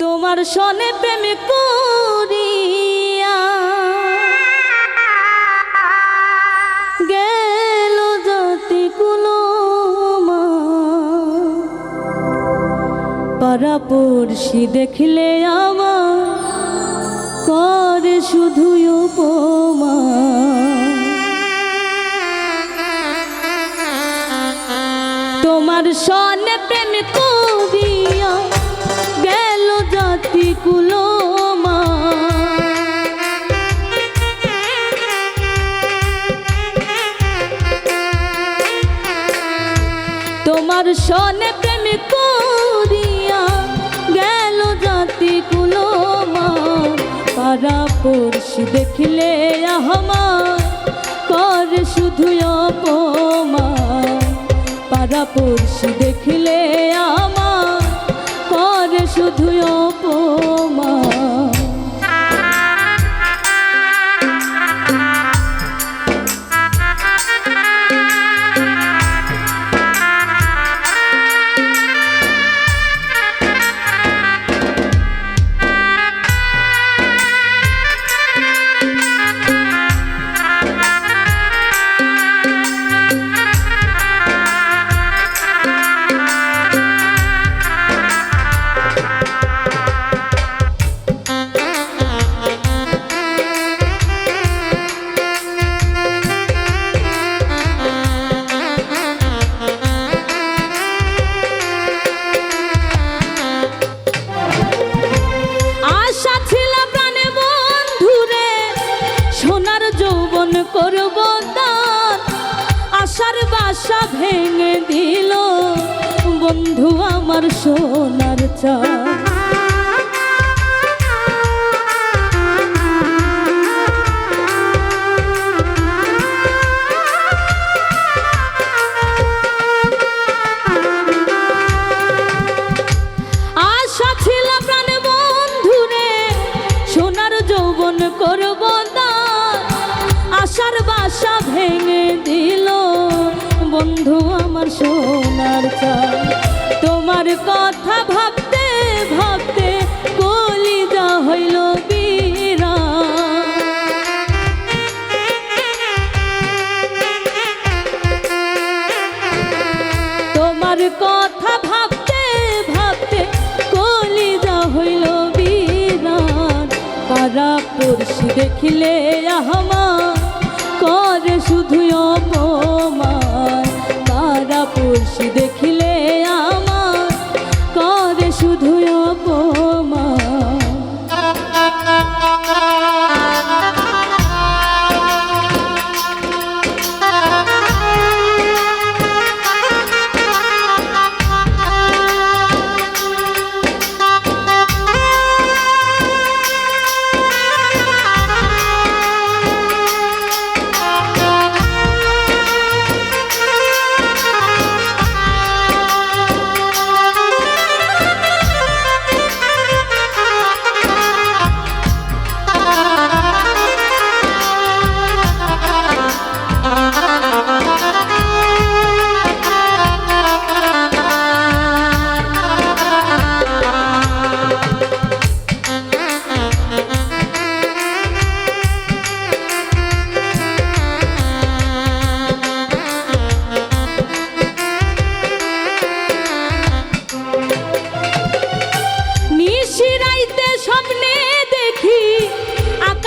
তোমার সনে প্রেম করিয়া গেল জাতি কুলো পাড়া পড়শি দেখলে আমার করে শুধু উপমা। তোমার সনে প্রেম পড়শি দেখলে আমার কর শুধু অপমান। পাড়া পড়শি দেখলে আমার কর শুধু অপমান। আশার বাসা ভেঙে দিল। বন্ধু আমার সোনার চা বন্ধু আমার সোনার চাল তোমার কথা ভাবতে ভাবতে কলিজা হইল বীরা তোমার কথা ভাবতে ভাবতে হইল দেখিলে আমার করে শুধু পাড়া পড়শি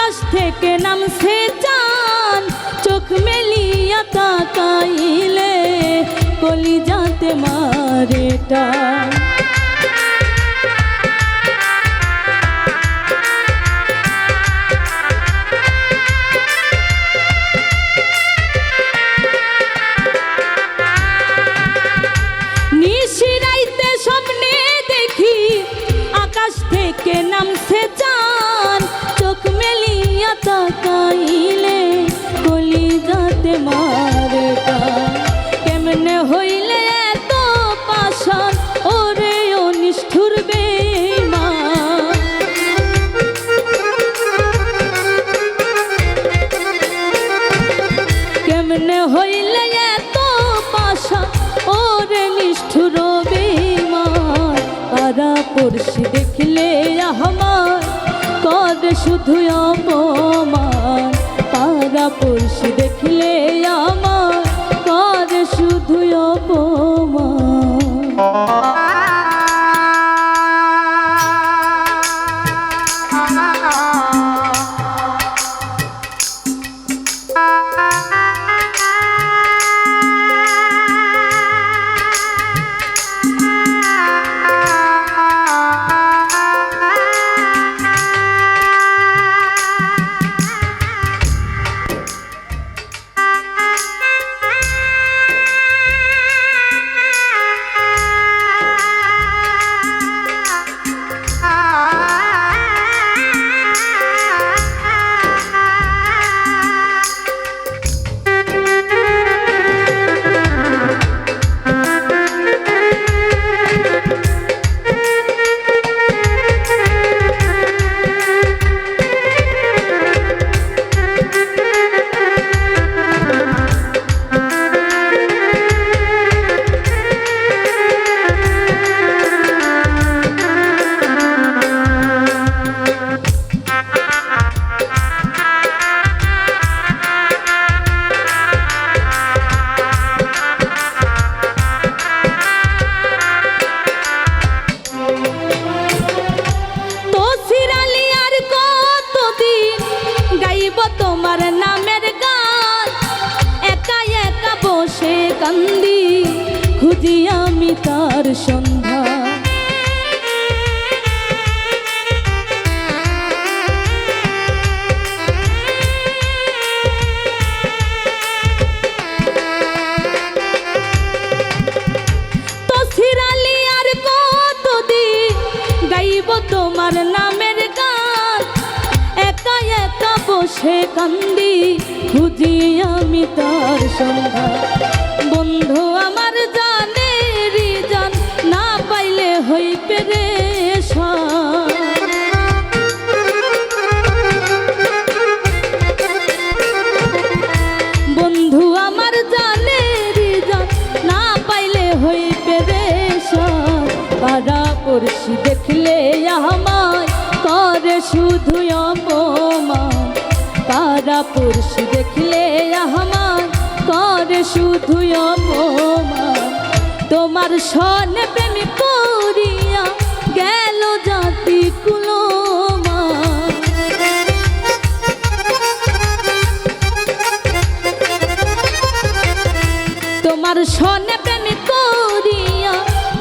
আকাশ থেকে নামছে চান চোখ মেলিয়া তাকাইলে কলি যাতে পড়শি দেখলে আমার করে শুধু অপমান। পাড়া পড়শি খুঁজি আমি তার সন্ধ্যা। তোমার নামের গান? একা একা বসে কান্দি, খুঁজি আমি তার সন্ধ্যা। বন্ধু আমার পাড়া পড়শি দেখলে আমায় করে শুধু অপমান। তোমার সনে প্রেমী করিয়া গেল জাতি কুলমা তোমার সনে প্রেমে করিয়া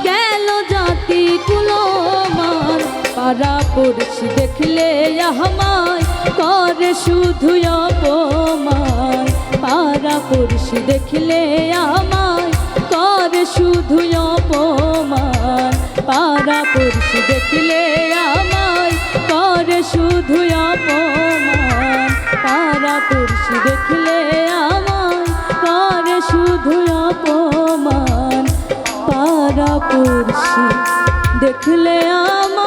গেল জাতি কুলমান। পাড়া পড়ছি দেখলে আমায় করে শুধু অপমান পাড়া পড়ছি দেখলে আমায়। করে শুধু অপমান পাড়া পড়ছি দেখলে আমায়। করে শুধু অপমান পাড়া পড়ছি দেখলে আমায়। করে শুধু অপমান পাড়া পড়ছি দেখলে আমার